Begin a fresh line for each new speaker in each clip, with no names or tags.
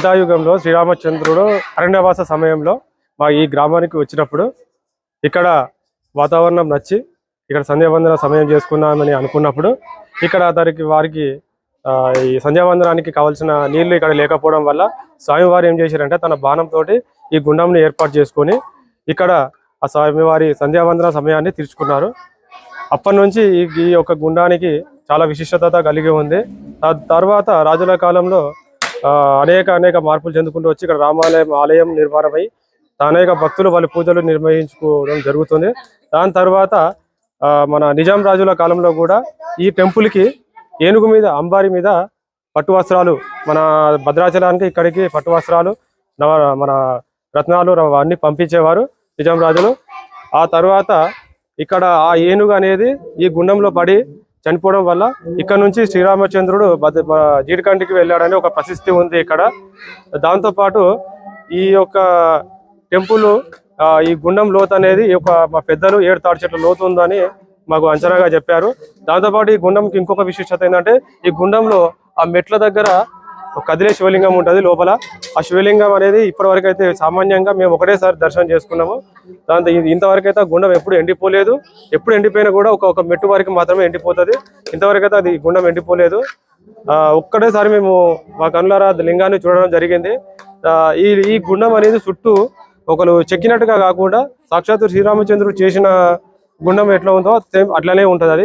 త్రేతాయుగంలో శ్రీరామచంద్రుడు అరణ్యవాస సమయంలో మా ఈ గ్రామానికి వచ్చినప్పుడు ఇక్కడ వాతావరణం నచ్చి ఇక్కడ సంధ్యావందన సమయం చేసుకున్నామని అనుకున్నప్పుడు ఇక్కడ దానికి వారికి ఆ, ఈ సంధ్యావందనానికి కావాల్సిన నీళ్ళు ఇక్కడ లేకపోవడం వల్ల స్వామివారు ఏం చేశారంటే తన బాణంతో ఈ గుండంని ఏర్పాటు చేసుకొని ఇక్కడ ఆ స్వామివారి సంధ్యావందన సమయాన్ని తీర్చుకున్నారు. అప్పటి నుంచి ఈ యొక్క గుండానికి చాలా విశిష్టత కలిగి ఉంది. తర్వాత రాజుల కాలంలో అనేక అనేక మార్పులు చెందుకుంటూ వచ్చి ఇక్కడ రామాలయం ఆలయం నిర్మాణమై అనేక భక్తులు వాళ్ళ పూజలు నిర్వహించుకోవడం జరుగుతుంది. దాని తర్వాత మన నిజాం రాజుల కాలంలో కూడా ఈ టెంపుల్కి ఏనుగు మీద అంబారి మీద పట్టు వస్త్రాలు మన భద్రాచలానికి ఇక్కడికి పట్టు వస్త్రాలు నవ- మన రత్నాలు అన్ని పంపించేవారు నిజాం రాజులు. ఆ తర్వాత ఇక్కడ ఆ ఏనుగు అనేది ఈ గుండంలో పడి చనిపోవడం వల్ల ఇక్కడ నుంచి శ్రీరామచంద్రుడు జీడికంటికి వెళ్ళాడని ఒక ప్రసిద్ధి ఉంది ఇక్కడ. దాంతో పాటు ఈ యొక్క టెంపుల్ ఈ గుండం లోతు అనేది ఒక మా పెద్దలు ఏడు తాడు చెట్ల లోతు ఉందని మాకు అంచనాగా చెప్పారు. దాంతోపాటు ఈ గుండంకి ఇంకొక విశిష్టత ఏంటంటే ఈ గుండంలో ఆ మెట్ల దగ్గర కదిలే శివలింగం ఉంటుంది లోపల. ఆ శివలింగం అనేది ఇప్పటివరకు అయితే సామాన్యంగా మేము ఒకటేసారి దర్శనం చేసుకున్నాము. దాంతో ఇంతవరకైతే ఇంతవరకు అయితే ఆ గుండం ఎప్పుడు ఎండిపోలేదు. ఎప్పుడు ఎండిపోయినా కూడా ఒక ఒక మెట్టు వరకు మాత్రమే ఎండిపోతుంది. ఇంతవరకు అయితే అది గుండం ఎండిపోలేదు. ఒక్కటేసారి మేము మా కనులారా లింగాన్ని చూడడం జరిగింది. ఈ ఈ గుండం అనేది చుట్టూ ఒకరు చెక్కినట్టుగా కాకుండా సాక్షాత్తు శ్రీరామచంద్రుడు చేసిన గుండం ఎట్లా ఉందో సేమ్ అట్లానే ఉంటుంది అది.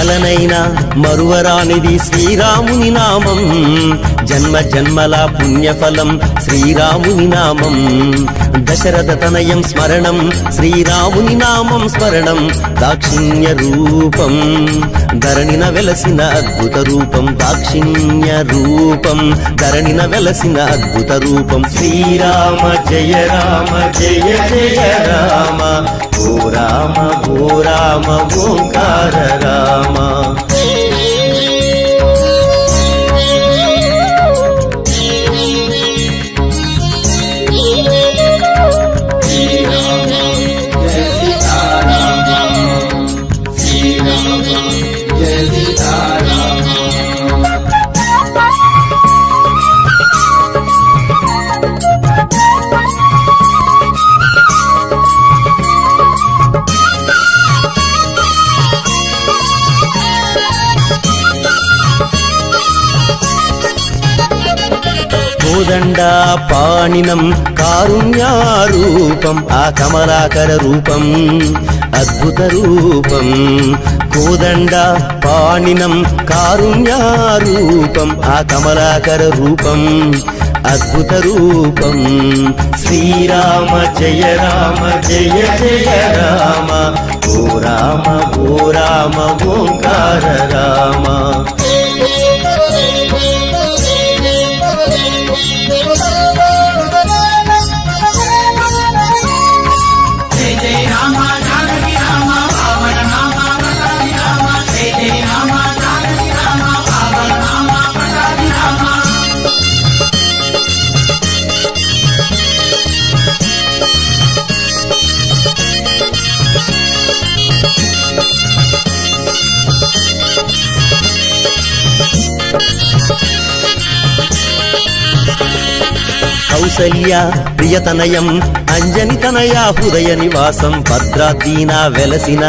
కలనైనా మరువరానిది శ్రీరాముని నామం. జన్మ జన్మల పుణ్యఫలం శ్రీరాముని నామం. దశరథ తనయం స్మరణం శ్రీరాముని నామం స్మరణం దాక్షిణ్య రూపం. ధరణిన వెలసిన అద్భుత రూపం దాక్షిణ్య రూపం. ధరణిన వెలసిన అద్భుత రూపం శ్రీరామ జయ రామ జయ జయ రామ. ఓ రామ ఓ రామ ఓంకార రామ. కోదండ పాణినం కారుణ్యారూపం ఆ కమలాకర రూపం అద్భుత రూపం. కోదండ పాణినం కారుణ్యారూపం ఆ కమలాకర రూపం అద్భుత రూపం. శ్రీరామ జయ రామ జయ జయ రామ ఓ రామ ఓ రామ ఓంకార రామ. కౌసల్య ప్రియతనయం అంజని తనయ హృదయ నివాసం భద్రాదీనా వెలసిన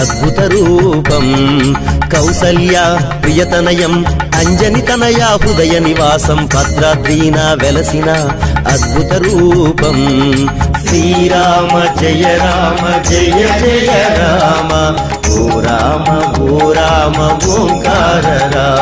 అద్భుత రూపం. కౌసల్య ప్రియతనయం అంజని తనయ హృదయ నివాసం భద్రాద్రీన వెలసిన అద్భుత రూపం. శ్రీరామ జయ రామ జయ జయ రామ ఓ రామ ఓ రామ ఓంకార రామ.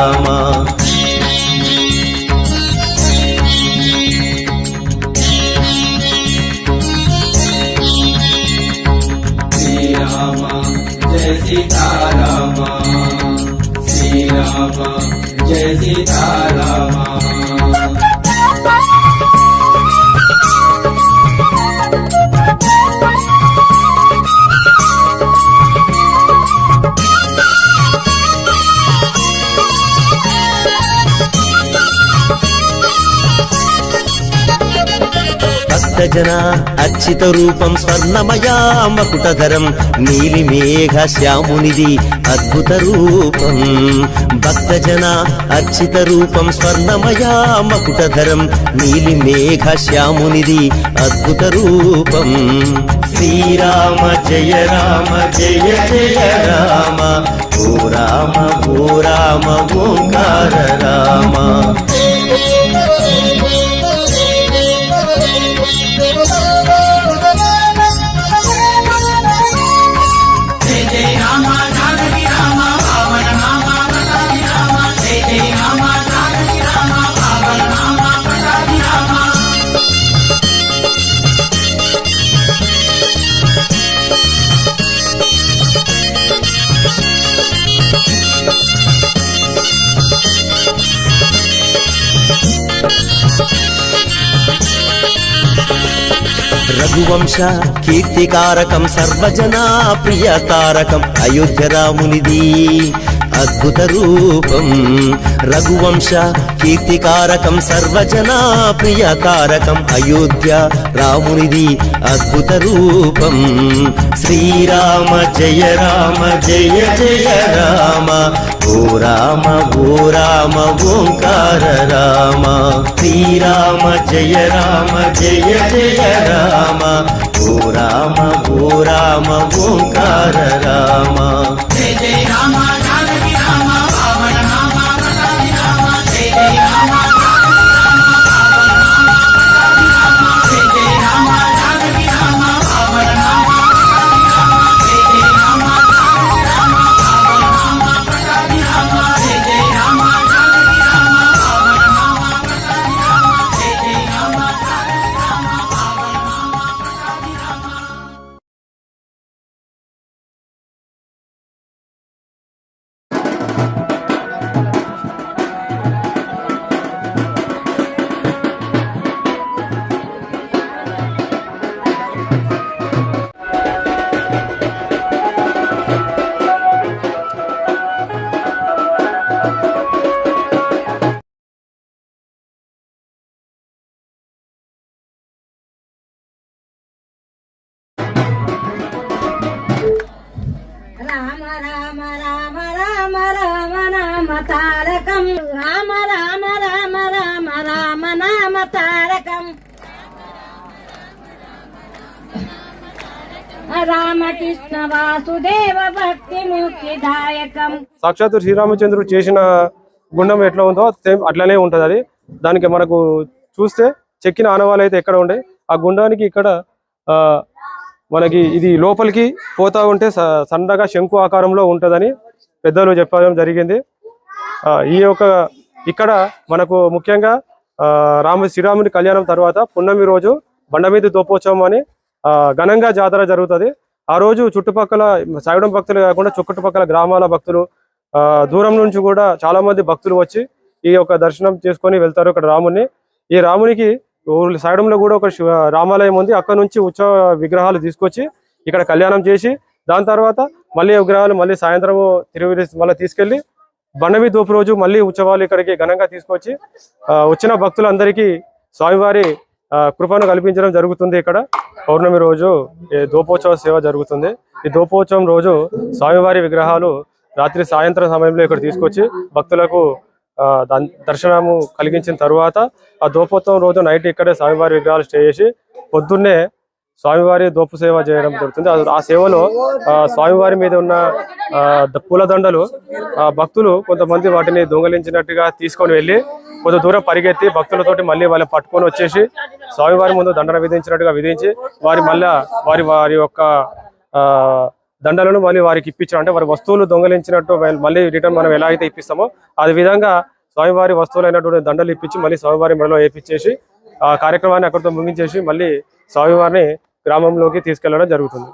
భక్తజన అర్చిత రూపం స్వర్ణమయా మకుటధరం నీలి మేఘ శ్యామునిది అద్భుత రూపం. భక్తజన అర్చిత రూపం స్వర్ణమయా మకుటధరం నీలి మేఘ శ్యామునిది అద్భుత రూపం. శ్రీరామ జయ రామ జయ జయ రామ. ఓ రామ ఓ రామ ఓంకార రామ. రఘువంశ కీర్తికారకం సర్వజనా ప్రియతారకం అయోధ్య రామునిది. అద్భుత రూపం. రఘువంశ కీర్తికారకం సర్వజనా ప్రియకారకం. అయోధ్య రామునిది అద్భుత రూపం. శ్రీరామ జయ రామ జయ జయ రామ. ఓ రామ ఓ రామ ఓంకార రామ. శ్రీరామ జయ రామ జయ జయ రామ. ఓ రామ ఓ రామ ఓంకార రామ.
జయ జయ రామ. రామ రామ రామ రామ రామ నామ
తారకం. రామ రామ రామ రామ రామ నామ తారకం. రామకృష్ణ వాసుదేవ భక్తి ముఖ్యదాయకం
సాక్షాత్ శ్రీరామచంద్రుడు చేసిన గుండం ఎట్లా ఉందో అట్లానే ఉంటది అది. దానికి మనకు చూస్తే చెక్కిన ఆనవాళ్ళు అయితే ఎక్కడ ఉండే? ఆ గుండానికి ఇక్కడ ఆ మనకి ఇది లోపలికి పోతా ఉంటే స- సన్నగా శంకు ఆకారంలో ఉంటుందని పెద్దలు చెప్పడం జరిగింది. ఈ యొక్క ఇక్కడ మనకు ముఖ్యంగా రామ శ్రీరాముని కళ్యాణం తర్వాత పున్నమి రోజు బండమీది దోపోత్సవం అని ఘనంగా జాతర జరుగుతుంది. ఆ రోజు చుట్టుపక్కల సాగడం భక్తులు కాకుండా చుట్టుపక్కల గ్రామాల భక్తులు దూరం నుంచి కూడా చాలా మంది భక్తులు వచ్చి ఈ యొక్క దర్శనం చేసుకొని వెళ్తారు ఇక్కడ రాముని ఈ రామునికి ఊర్ల సైడంలో కూడా ఒక శివ రామాలయం ఉంది. అక్కడ నుంచి ఉత్సవ విగ్రహాలు తీసుకొచ్చి ఇక్కడ కళ్యాణం చేసి దాని తర్వాత మళ్ళీ విగ్రహాలు మళ్ళీ సాయంత్రం తిరుగు మళ్ళీ తీసుకెళ్ళి బండవి దోపు రోజు మళ్ళీ ఉత్సవాలు ఇక్కడికి ఘనంగా తీసుకొచ్చి వచ్చిన భక్తులందరికీ స్వామివారి ఆ, కృపను కల్పించడం జరుగుతుంది ఇక్కడ. పౌర్ణమి రోజు దోపోత్సవ సేవ జరుగుతుంది. ఈ దోపోత్సవం రోజు స్వామివారి విగ్రహాలు రాత్రి సాయంత్రం సమయంలో ఇక్కడ తీసుకొచ్చి భక్తులకు దర్శనము కలిగించిన తర్వాత ఆ దోపోత్సవం రోజు నైట్ ఇక్కడే స్వామివారి విగ్రహాలు స్టే చేసి పొద్దున్నే స్వామివారి దోపు సేవ చేయడం జరుగుతుంది. ఆ- ఆ సేవలో ఆ, స్వామివారి మీద ఉన్న ఆ, పూలదండలు ఆ, భక్తులు కొంతమంది వాటిని దొంగలించినట్టుగా తీసుకొని వెళ్ళి కొంత దూరం పరిగెత్తి భక్తులతోటి మళ్ళీ వాళ్ళని పట్టుకొని వచ్చేసి స్వామివారి ముందు దండన విధించినట్టుగా విధించి వారి మళ్ళా వారి వారి యొక్క ఆ, దండలను మళ్ళీ వారికి ఇప్పించడం అంటే వారి వస్తువులు దొంగలించినట్టు మళ్ళీ రిటర్న్ మనం ఎలా అయితే ఇప్పిస్తామో అదే విధంగా స్వామివారి వస్తువులైనటువంటి దండలు ఇప్పించి మళ్ళీ స్వామివారి మెడలో వేపించేసి ఆ కార్యక్రమాన్ని అక్కడితో ముగించేసి మళ్ళీ స్వామివారిని గ్రామంలోకి తీసుకెళ్ళడం జరుగుతుంది.